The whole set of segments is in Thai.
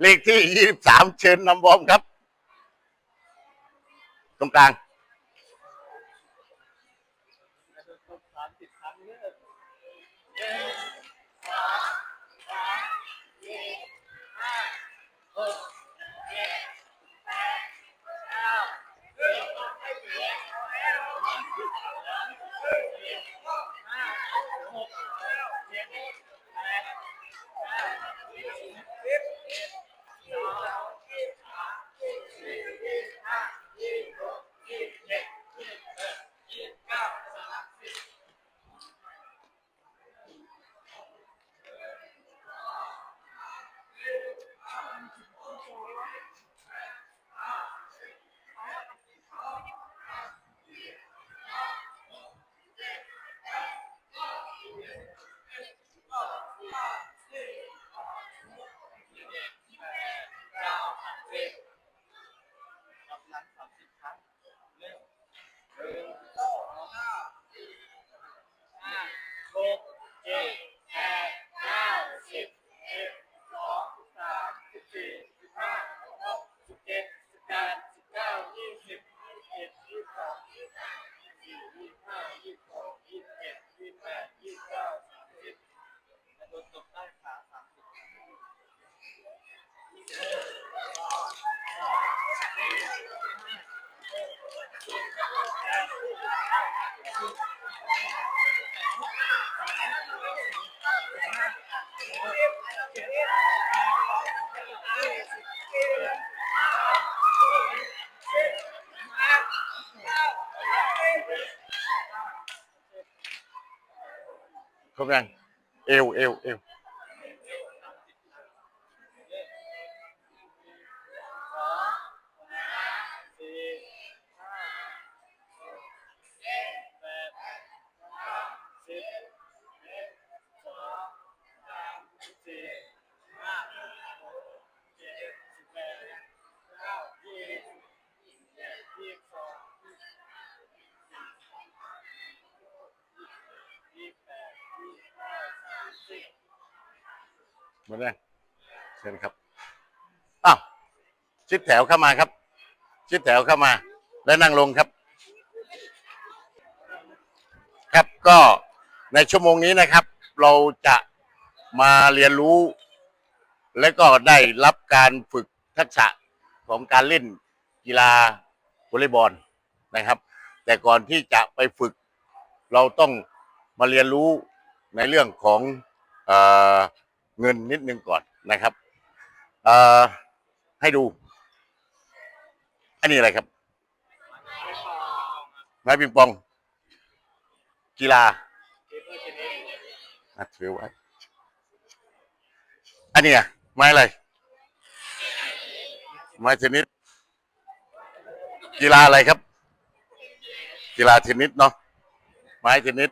เลขที่ยี่สิบสามเชิญนำบอมครับ ตรงกลางหกเจ็ดแปดเก้าสิบเอ็ดสิบสองสิบสามสิบสี่สิบห้าสิบหกสิบเจ็ดสิบแปดสิบเก้ายี่สิบยี่สิบเอ็ดยี่สิบสองยี่สิบสามยี่สิบสี่ยี่สิบห้ายี่สิบหกยี่สิบเจ็ดยี่สิบแปดยี่สิบเก้าสามสิบกระโดดตบใต้ขาสามสิบ ครบยัง หมดยังเชิญครับอ้าวชิดแถวเข้ามาครับ ชิดแถวเข้ามา แล้วนั่งลงครับ ครับก็ในชั่วโมงนี้นะครับ เราจะมาเรียนรู้ และก็ได้รับการฝึกทักษะของการเล่นกีฬาวอลเลย์บอลนะครับ แต่ก่อนที่จะไปฝึก เราต้องมาเรียนรู้ในเรื่องของอ เงินนิดนึงก่อนนะครับเอ่อให้ดู อันนี้อะไรครับไม้ปิงปอง กีฬาถือไว้ อันนี้อะไม้อะไรไม้เทนนิสกีฬาอะไรครับ กีฬาเทนนิสเนาะไม้เทนนิส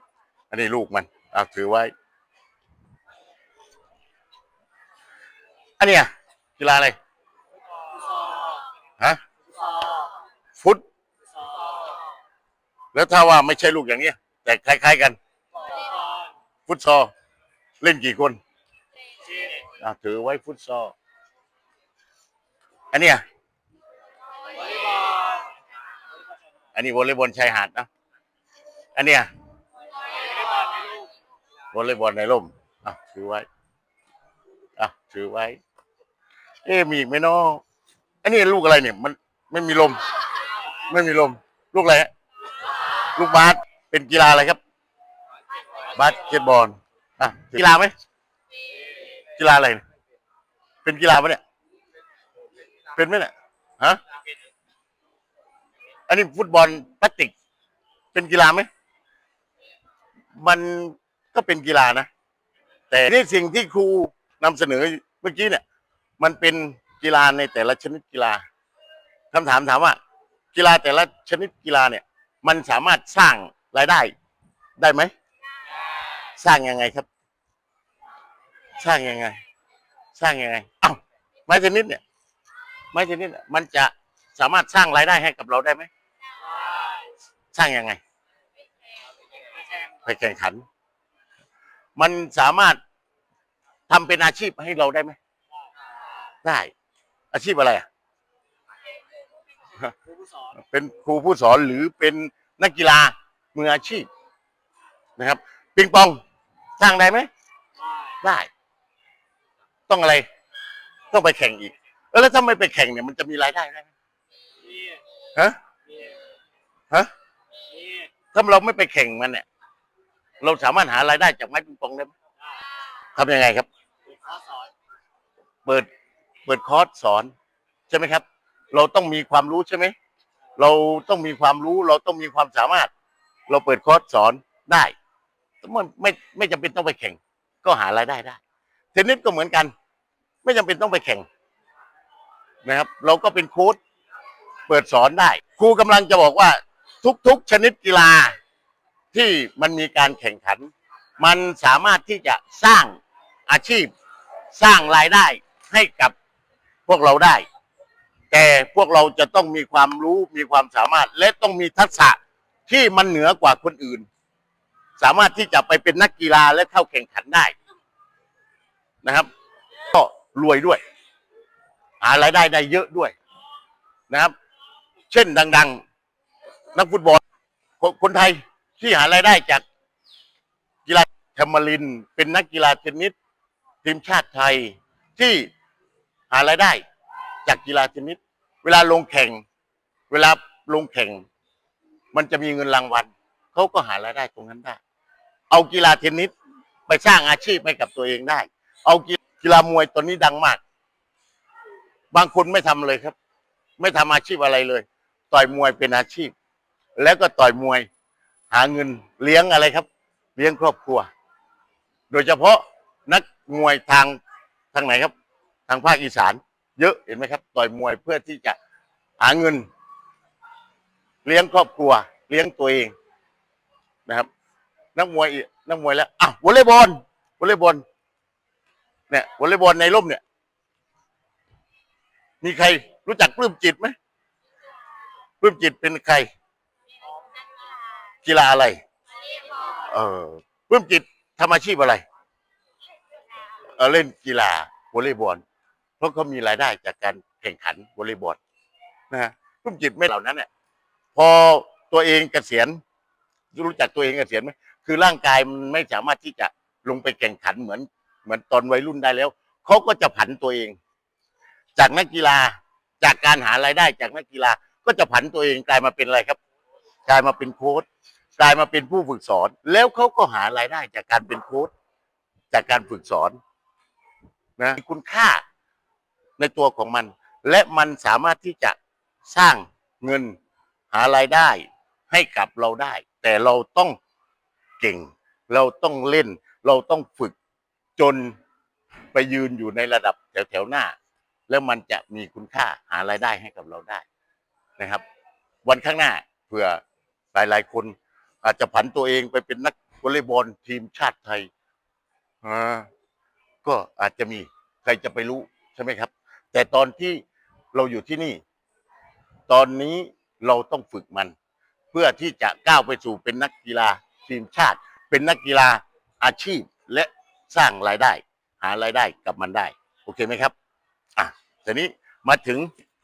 อันนี้ลูกมันเอาถือไว้ อันเนี้ยกีฬาอะไรฮะฟุต แล้วถ้าว่าไม่ใช่ลูกอย่างเนี้ย แต่คล้าย ๆกัน ฟุตซอลเล่นกี่คนอะถือไว้ฟุตซอลอันเนี้ยอันนี้วอลเลย์บอลชายหาดนะ อันเนี้ยวอลเลย์บอลในร่มอะถือไว้อะถือไว้ อ๊ะมีอีกไหมเนาะอันนี้ลูกอะไรเนี่ย มันไม่มีลม ไม่มีลม ลูกอะไรฮะลูกบาสเป็นกีฬาอะไรครับ บาสเกตบอลอะกีฬาไหมกีฬาอะไรเนี่ยเป็นกีฬาปะเนี่ย เป็นไหมเนี่ยฮะอันนี้ฟุตบอลพลาสติก เป็นกีฬาไหมมันก็เป็นกีฬานะ แต่นี่สิ่งที่ครูนำเสนอเมื่อกี้เนี่ย มันเป็นกีฬาในแต่ละชนิดกีฬาคำถามถามว่า กีฬาแต่ละชนิดกีฬาเนี่ย มันสามารถสร้างรายได้ได้ไหม สร้างยังไงครับ สร้างยังไง สร้างยังไง เอ้าไม้ชนิดเนี่ย ไม้ชนิดเนี่ยมันจะสามารถสร้างรายได้ให้กับเราได้ไหม สร้างยังไง ไปแข่งขัน มันสามารถทำเป็นอาชีพให้เราได้ไหม ได้ อาชีพอะไรอะครูผู้สอนเป็นครูผู้สอนหรือเป็นนักกีฬามืออาชีพนะครับ ปิงปองสร้างได้ไหมได้ได้ ต้องอะไร ต้องไปแข่งอีกเออแล้วถ้าไม่ไปแข่งเนี่ยมันจะมีรายได้ไหมมีฮะมีฮะมีถ้าเราไม่ไปแข่งมันเนี่ย เราสามารถหารายได้จากไม้ปิงปองได้ไหมได้ทำยังไงครับ เป็นข้อสอนเปิด เปิดคอร์สสอนใช่ไหมครับ เราต้องมีความรู้ใช่ไหมเราต้องมีความรู้เราต้องมีความสามารถ เราเปิดคอร์สสอนได้ไม่ไม่ไม่จำเป็นต้องไปแข่ง ก็หารายได้ได้เทนนิสก็เหมือนกัน ไม่จำเป็นต้องไปแข่งนะครับ เราก็เป็นโค้ชเปิดสอนได้ ครูกำลังจะบอกว่าทุกๆ ชนิดกีฬาที่มันมีการแข่งขัน มันสามารถที่จะสร้างอาชีพสร้างรายได้ให้กับ พวกเราได้ แต่พวกเราจะต้องมีความรู้มีความสามารถ และต้องมีทักษะที่มันเหนือกว่าคนอื่น สามารถที่จะไปเป็นนักกีฬาและเข้าแข่งขันได้นะครับ ก็รวยด้วยหารายได้ได้เยอะด้วยนะครับ เช่นดัง ๆ นักฟุตบอลคคนไทยที่หารายได้จากกีฬาแทมมาริน เป็นนักกีฬาเทนนิสทีมชาติไทยที่ หารายได้ จากกีฬาเทนนิสเวลาลงแข่ง เวลาลงแข่ง มันจะมีเงินรางวัลเขาก็หารายได้ตรงนั้นได้ เอากีฬาเทนนิสไปสร้างอาชีพให้กับตัวเองได้ เอากีฬามวยตัวนี้ดังมาก บางคนไม่ทำเลยครับ ไม่ทำอาชีพอะไรเลย ต่อยมวยเป็นอาชีพ แล้วก็ต่อยมวย หาเงินเลี้ยงอะไรครับ เลี้ยงครอบครัว โดยเฉพาะนักมวยทางทางไหนครับ ทางภาคอีสาน เยอะเห็นไหมครับ ต่อยมวยเพื่อที่จะหาเงิน เลี้ยงครอบครัว เลี้ยงตัวเองนะครับ นักมวยนักมวยแล้วอะวอลเลย์บอลวอลเลย์บอลเนี่ยวอลเลย์บอลในร่มเนี่ย มีใครรู้จักปลื้มจิตไหมปลื้มจิตเป็นใคร กีฬาอะไร เออปลื้มจิตทำอาชีพอะไรเออเล่นกีฬาวอลเลย์บอล เพราะเขามีรายได้จากการแข่งขันวอลเลย์บอลนะฮะปลื้มจิตไม่เหล่านั้นเนี่ยพอตัวเองเกษียณรู้จักตัวเองเกษียณไหมคือร่างกายมันไม่สามารถที่จะลงไปแข่งขันเหมือน เหมือนตอนวัยรุ่นได้แล้วเขาก็จะผันตัวเอง จากนักกีฬาจากการหารายได้จากนักกีฬาก็จะผันตัวเองกลายมาเป็นอะไรครับ กลายมาเป็นโค้ชกลายมาเป็นผู้ฝึกสอน แล้วเขาก็หารายได้จากการเป็นโค้ชจากการฝึกสอนนะมีคุณค่า ในตัวของมัน และมันสามารถที่จะสร้างเงินหารายได้ให้กับเราได้ แต่เราต้องเก่ง เราต้องเล่น เราต้องฝึกจนไปยืนอยู่ในระดับแถวๆหน้า แล้วมันจะมีคุณค่าหารายได้ให้กับเราได้นะครับ วันข้างหน้าเผื่อหลายๆ คนอาจจะผันตัวเองไปเป็นนักวอลเลย์บอลทีมชาติไทยอ่าก็อาจจะมีใครจะไปรู้ใช่ไหมครับ แต่ตอนที่เราอยู่ที่นี่ ตอนนี้เราต้องฝึกมัน เพื่อที่จะก้าวไปสู่เป็นนักกีฬาทีมชาติ เป็นนักกีฬาอาชีพและสร้างรายได้ หารายได้กับมันได้ โอเคไหมครับอะทีนี้มาถึง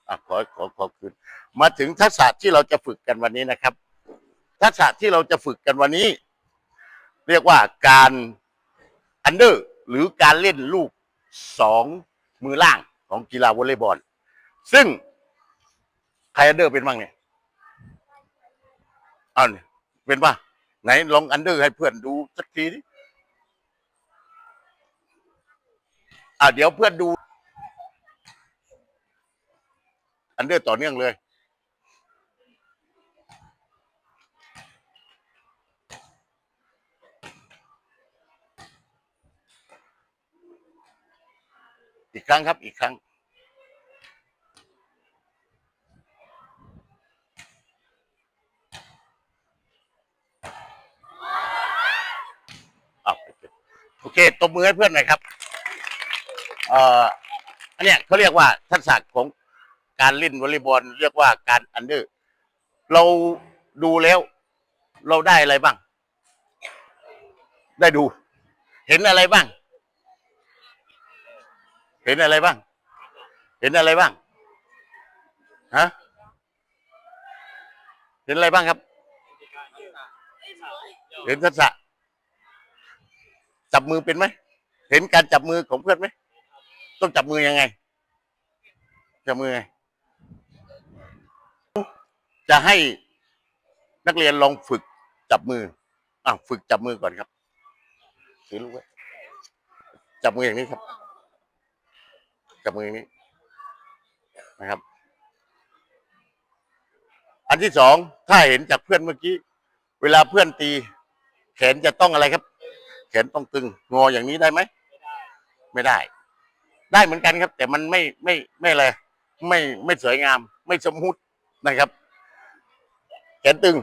อะขอขอขอคืนมาถึงทักษะที่เราจะฝึกกันวันนี้นะครับ ทักษะที่เราจะฝึกกันวันนี้ เรียกว่าการอันเดอร์หรือการเล่นลูกสองมือล่าง ของกีฬาวอลเลย์บอล ซึ่งใครอันเดอร์เป็นบ้างเนี่ยเอาเนี่ยเป็นป่ะ ไหนลองอันเดอร์ให้เพื่อนดูสักทีดิอ่าเดี๋ยวเพื่อนดู อันเดอร์ต่อเนื่องเลย อีกครั้งครับ อีกครั้งอ้าวโอเค ตบมือให้เพื่อนหน่อยครับ เอ่อ อันเนี้ยเขาเรียกว่าทักษะของการเล่นวอลเลย์บอลเรียกว่าการอันเดอร์ เราดูแล้ว เราได้อะไรบ้าง ได้ดู เห็นอะไรบ้าง เห็นอะไรบ้าง เห็นอะไรบ้าง ฮะ เห็นอะไรบ้างครับ เห็นทักษะจับมือเป็นไหม เห็นการจับมือของเพื่อนไหม ต้องจับมือยังไง จับมือไง จะให้นักเรียนลองฝึกจับมือ อะฝึกจับมือก่อนครับถือลูกไว้จับมืออย่างนี้ครับ จับมืออย่างนี้นะครับ อันที่สองถ้าเห็นจากเพื่อนเมื่อกี้ เวลาเพื่อนตี แขนจะต้องอะไรครับ แขนต้องตึง งออย่างนี้ได้ไหมไม่ได้ ได้เหมือนกันครับ แต่มันไม่ไม่ไม่อะไรไม่ไม่สวยงาม ไม่สมมุตินะครับ แขนตึง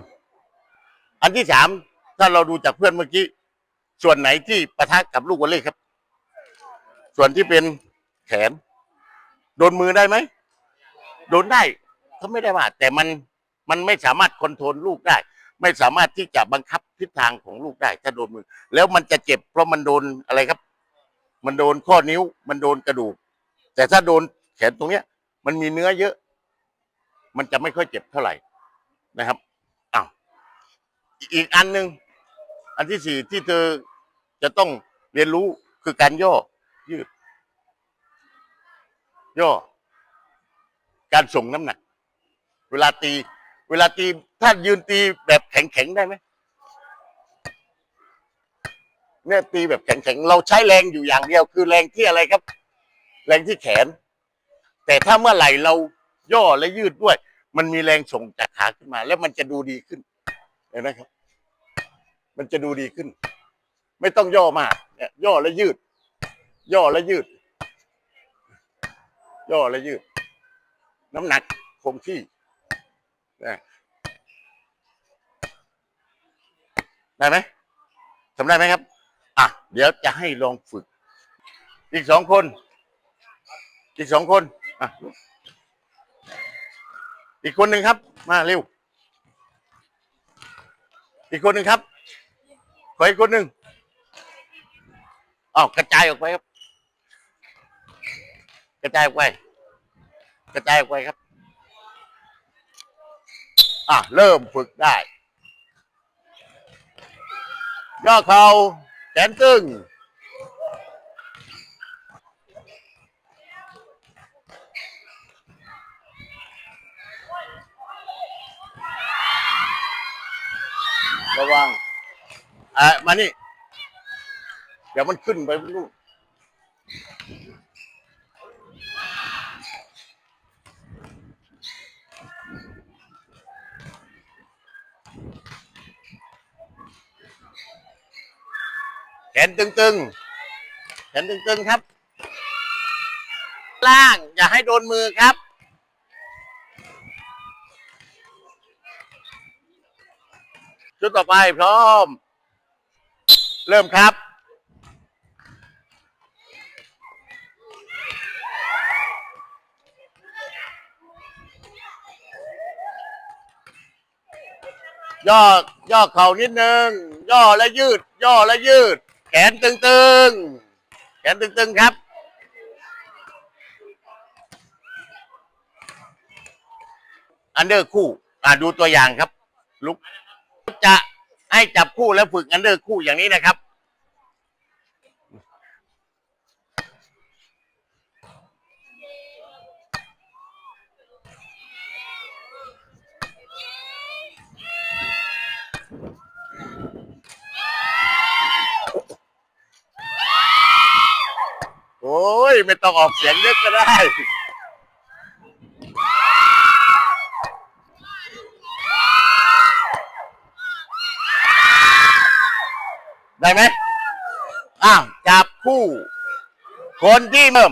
อันที่สามถ้าเราดูจากเพื่อนเมื่อกี้ ส่วนไหนที่ปะทะกับลูกวอลเลย์ครับ ส่วนที่เป็นแขน โดนมือได้ไหมโดนได้เขาไม่ได้ว่า แต่มันมันไม่สามารถคอนโทรลลูกได้ ไม่สามารถที่จะบังคับทิศทางของลูกได้ ถ้าโดนมือ แล้วมันจะเจ็บเพราะมันโดนอะไรครับ มันโดนข้อนิ้ว มันโดนกระดูก แต่ถ้าโดนแขนตรงเนี้ย มันมีเนื้อเยอะ มันจะไม่ค่อยเจ็บเท่าไหร่นะครับอ้าวอีกอันหนึ่งอันที่สี่ที่เธอจะต้องเรียนรู้คือการย่อยืด ย่อ การส่งน้ำหนัก เวลาตี เวลาตีถ้ายืนตีแบบแข็งๆได้ไหมเนี่ยตีแบบแข็งๆเราใช้แรงอยู่อย่างเดียว คือแรงที่อะไรครับ แรงที่แขน แต่ถ้าเมื่อไหร่เราย่อและยืดด้วย มันมีแรงส่งจากขาขึ้นมา แล้วมันจะดูดีขึ้นเห็นไหมครับ มันจะดูดีขึ้น ไม่ต้องย่อมากเนี่ยย่อและยืด ย่อและยืด ย่อและยืด น้ำหนักคงที่นะได้ไหมทำได้ไหมครับ อะ เดี๋ยวจะให้ลองฝึก อีกสองคน อีกสองคน อะ อีกคนหนึ่งครับ มาเร็ว อีกคนหนึ่งครับ ขออีกคนหนึ่งอ้าวกระจายออกไปครับ กระจายออกไปกระจายออกไปครับ อะ เริ่มฝึกได้ ย่อเข่าแขนตึงระวังอะมานี่ เดี๋ยวมันขึ้นไปลูก แขนตึงๆ แขนตึงๆครับ ล่างอย่าให้โดนมือครับ ชุดต่อไปพร้อม เริ่มครับย่อย่อเข่านิดนึง ย่อและยืด ย่อและยืด แขนตึงๆแขนตึงๆครับ อันเดอร์คู่ อ่าดูตัวอย่างครับ ลุกจะให้จับคู่แล้วฝึกอันเดอร์คู่อย่างนี้นะครับ อ้ย ไม่ต้องออกเสียงเยอะก็ได้ ได้ไหมอ้าวจับคู่ คนที่เมิ่ม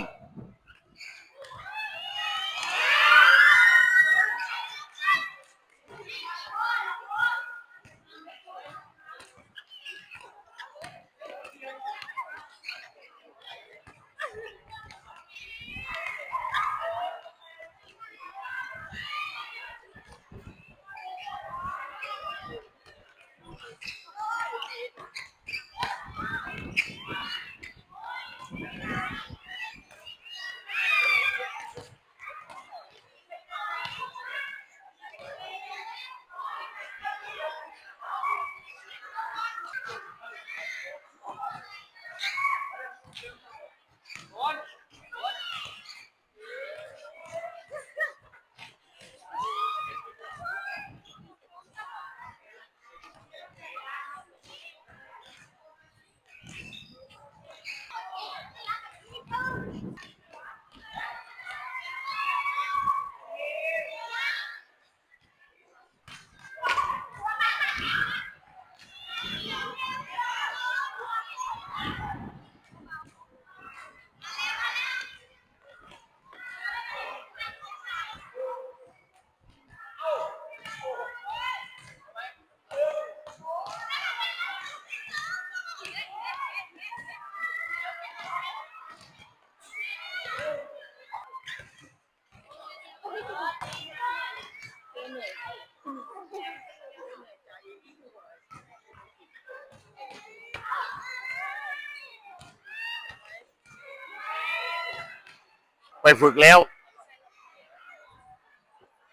ไปฝึกแล้ว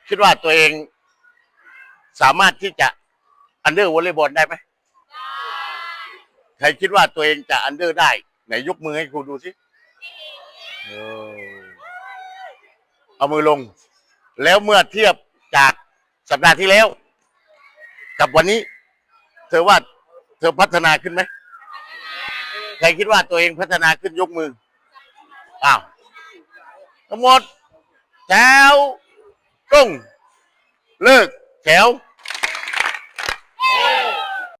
คิดว่าตัวเองสามารถที่จะอันเดอร์วอลเลย์บอลได้ไหมใครคิดว่าตัวเองจะอันเดอร์ได้ ไหนยกมือให้ครูดูสิเออเอามือลง แล้วเมื่อเทียบจากสัปดาห์ที่แล้ว กับวันนี้ เธอว่า เธอพัฒนาขึ้นไหมใครคิดว่าตัวเองพัฒนาขึ้นยกมืออ้าว ทั้งหมดแถวตรงเลิกแถว